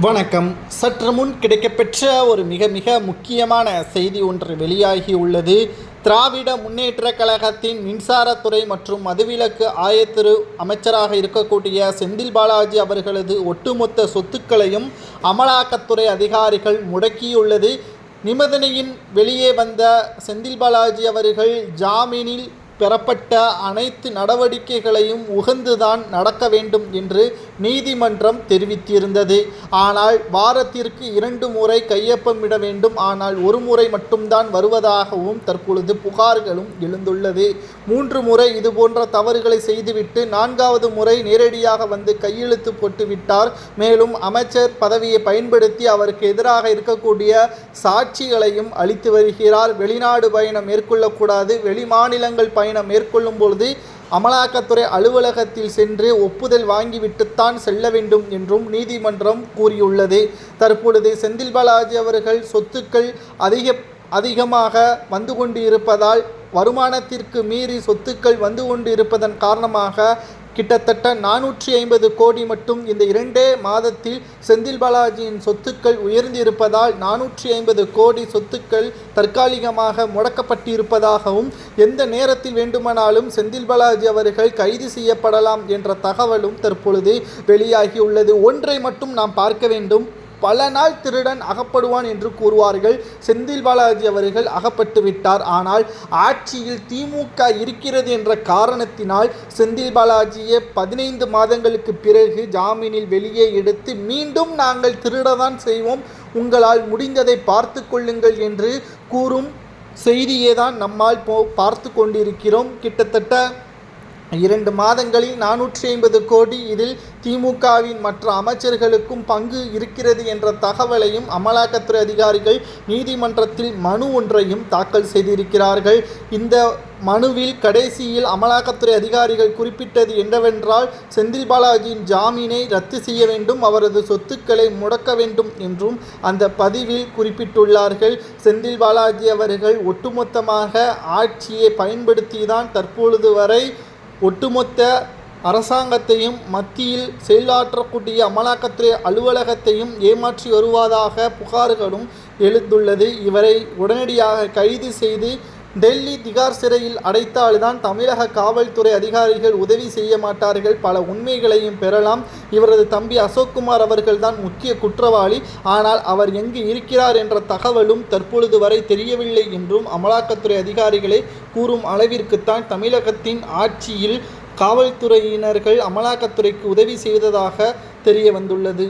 வணக்கம். சற்று முன் கிடைக்கப்பெற்ற ஒரு மிக மிக முக்கியமான செய்தி ஒன்று வெளியாகி உள்ளது. திராவிட முன்னேற்றக் கழகத்தின் மின்சாரத்துறை மற்றும் மதுவிலக்கு ஆயத்திரு அமைச்சராக இருக்கக்கூடிய செந்தில் பாலாஜி அவர்களது ஒட்டுமொத்த சொத்துக்களையும் அமலாக்கத்துறை அதிகாரிகள் முடக்கியுள்ளது. நிபந்தனையின் வெளியே வந்த செந்தில் பாலாஜி அவர்கள் ஜாமீனில் பெறப்பட்ட அனைத்து நடவடிக்கைகளையும் உகந்துதான் நடக்க வேண்டும் என்று நீதிமன்றம் தெரிவித்திருந்தது. ஆனால் வாரத்திற்கு இரண்டு முறை கையொப்பமிட வேண்டும். ஆனால் ஒரு முறை மட்டும்தான் வருவதாகவும் தற்பொழுது புகார்களும் எழுந்துள்ளது. மூன்று முறை இதுபோன்ற தவறுகளை செய்துவிட்டு நான்காவது முறை நேரடியாக வந்து கையெழுத்து போட்டுவிட்டார் மேலும் அமைச்சர் பதவியை பயன்படுத்தி அவருக்கு எதிராக இருக்கக்கூடிய சாட்சிகளையும் அளித்து வருகிறார். வெளிநாடு பயணம் மேற்கொள்ளக்கூடாது. வெளிமாநிலங்கள் பயணம் மேற்கொள்ளும் பொழுது அமலாக்கத்துறை அலுவலகத்தில் சென்று ஒப்புதல் வாங்கிவிட்டுத்தான் செல்ல வேண்டும் என்றும் நீதிமன்றம் கூறியுள்ளது. தற்பொழுது செந்தில் பாலாஜி அவர்கள் சொத்துக்கள் அதிக அதிகமாக வந்து கொண்டு இருப்பதால் வருமானத்திற்கு மீறி சொத்துக்கள் வந்து கொண்டு இருப்பதன் காரணமாக கிட்டத்தட்ட நானூற்றி ஐம்பது கோடி மட்டும் இந்த இரண்டே மாதத்தில் செந்தில் பாலாஜியின் சொத்துக்கள் உயர்ந்திருப்பதால் நானூற்றி ஐம்பது கோடி சொத்துக்கள் தற்காலிகமாக முடக்கப்பட்டிருப்பதாகவும் எந்த நேரத்தில் வேண்டுமானாலும் செந்தில் பாலாஜி அவர்கள் கைது செய்யப்படலாம் என்ற தகவலும் தற்பொழுது வெளியாகியுள்ளது. ஒன்றை மட்டும் நாம் பார்க்க வேண்டும். பல நாள் திருடன் அகப்படுவான் என்று கூறுவார்கள். செந்தில் பாலாஜி அவர்கள் அகப்பட்டு விட்டார். ஆனால் ஆட்சியில் திமுக இருக்கிறது என்ற காரணத்தினால் செந்தில் பாலாஜியை பதினைந்து மாதங்களுக்கு பிறகு ஜாமீனில் வெளியே எடுத்து மீண்டும் நாங்கள் திருடதான் செய்வோம். உங்களால் முடிந்ததை பார்த்து கொள்ளுங்கள் என்று கூறும் செய்தியே தான் நம்மால் போ பார்த்து கொண்டிருக்கிறோம். கிட்டத்தட்ட இரண்டு மாதங்களில் நானூற்றி ஐம்பது கோடி இதில் திமுகவின் மற்ற அமைச்சர்களுக்கும் பங்கு இருக்கிறது என்ற தகவலையும் அமலாக்கத்துறை அதிகாரிகள் நீதிமன்றத்தில் மனு ஒன்றையும் தாக்கல் செய்திருக்கிறார்கள். இந்த மனுவில் கடைசியில் அமலாக்கத்துறை அதிகாரிகள் குறிப்பிட்டது என்னவென்றால் செந்தில் பாலாஜியின் ஜாமீனை ரத்து செய்ய வேண்டும் அவரது சொத்துக்களை முடக்க வேண்டும் என்றும் அந்த பதிவில் குறிப்பிட்டுள்ளார்கள். செந்தில் பாலாஜி அவர்கள் ஒட்டுமொத்தமாக ஆட்சியை பயன்படுத்திதான் தற்பொழுது வரை ஒட்டுமொத்த அரசாங்கத்தையும் மத்தியில் செயலாற்றக்கூடிய அமலாக்கத்துறை அலுவலகத்தையும் ஏமாற்றி வருவதாக புகார்களும் எழுந்துள்ளது. இவரை உடனடியாக கைது செய்து டெல்லி திகார் சிறையில் அடைத்தால்தான் தமிழக காவல்துறை அதிகாரிகள் உதவி செய்ய மாட்டார்கள். பல உண்மைகளையும் பெறலாம். இவரது தம்பி அசோக்குமார் அவர்கள்தான் முக்கிய குற்றவாளி. ஆனால் அவர் எங்கு இருக்கிறார் என்ற தகவலும் தற்பொழுது வரை தெரியவில்லை என்றும் அமலாக்கத்துறை அதிகாரிகளை கூறும் அளவிற்குத்தான் தமிழகத்தின் ஆட்சியில் காவல்துறையினர்கள் அமலாக்கத்துறைக்கு உதவி செய்ததாக தெரிய வந்துள்ளது.